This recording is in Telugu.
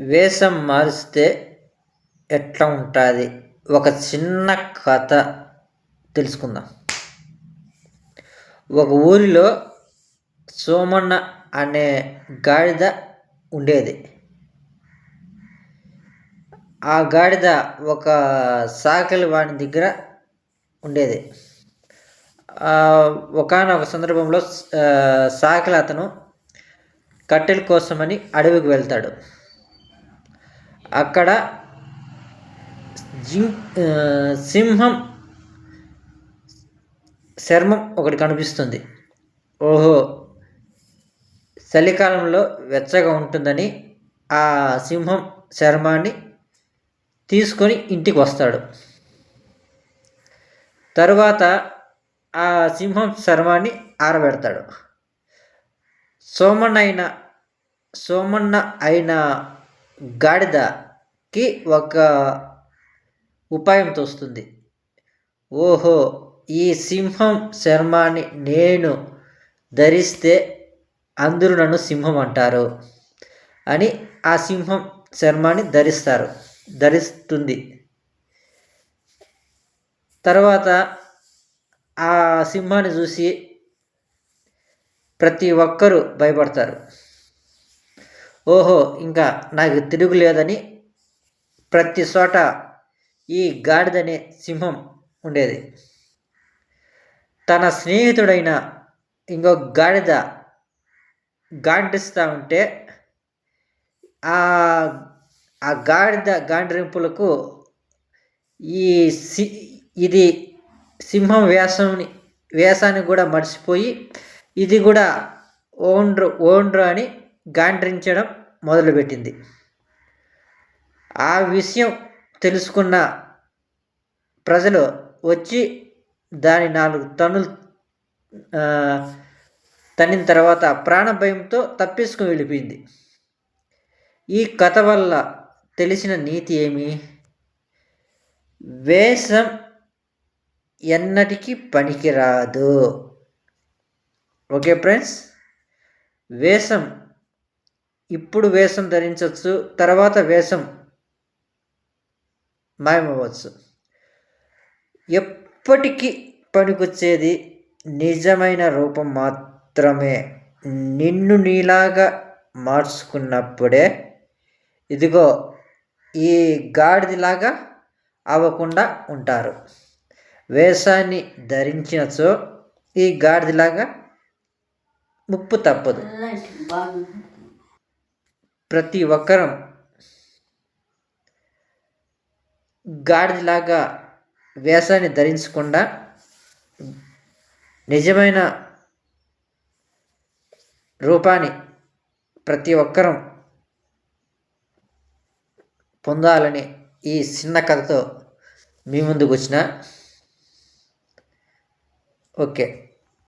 వేషం మారిస్తే ఎట్లా ఉంటుంది? ఒక చిన్న కథ తెలుసుకుందాం. ఒక ఊరిలో సోమన్న అనే గాడిద ఉండేది. ఆ గాడిద ఒక సాకలి వాని దగ్గర ఉండేది. ఒకనొక సందర్భంలో సాకలి అతను కట్టెల కోసమని అడవికి వెళ్తాడు. అక్కడ సింహం చర్మం ఒకటి కనిపిస్తుంది. ఓహో చలికాలంలో వెచ్చగా ఉంటుందని ఆ సింహం చర్మాన్ని తీసుకొని ఇంటికి వస్తాడు. తరువాత ఆ సింహం చర్మాన్ని ఆరబెడతాడు. సోమన్న అయిన సోమన్న అయిన గాడిదకి ఒక ఉపాయం తోస్తుంది. ఓహో ఈ సింహం చర్మాన్ని నేను ధరిస్తే అందరూ నన్ను సింహం అంటారు అని ఆ సింహం చర్మాన్ని ధరిస్తారు ధరిస్తుంది. తర్వాత ఆ సింహాన్ని చూసి ప్రతి ఒక్కరూ భయపడతారు. ఓహో ఇంకా నాకు తిరుగులేదని ప్రతి చోట ఈ గాడిదనే సింహం ఉండేది. తన స్నేహితుడైన ఇంకో గాడిద గాంటిస్తూ ఉంటే ఆ ఆ గాడిద గాండ్రింపులకు ఈ సి ఇది సింహం వేషంని వేషాన్ని కూడా మర్చిపోయి ఇది కూడా ఓండ్రు ఓండ్రు అని గాండ్రించడం మొదలుపెట్టింది. ఆ విషయం తెలుసుకున్న ప్రజలు వచ్చి దాని నాలుగు తనులు తన్నిన తర్వాత ప్రాణ భయంతో తప్పించుకుని వెళ్ళిపోయింది. ఈ కథ వల్ల తెలిసిన నీతి ఏమి? వేషం ఎన్నటికీ పనికిరాదు. ఓకే ఫ్రెండ్స్ వేషం ఇప్పుడు వేషం ధరించవచ్చు తర్వాత వేషం మాయమవ్వచ్చు. ఎప్పటికీ పనికొచ్చేది నిజమైన రూపం మాత్రమే. నిన్ను నీలాగా మార్చుకున్నప్పుడే ఇదిగో ఈ గాడిదిలాగా అవ్వకుండా ఉంటారు. వేషాన్ని ధరించినచో ఈ గాడిదిలాగా ముప్పు తప్పదు. ప్రతి ఒక్కరం గాడిదలాగా వేషాన్ని ధరించకుండా నిజమైన రూపాన్ని ప్రతి ఒక్కరం పొందాలని ఈ చిన్న కథతో మీ ముందుకు వచ్చిన ఓకే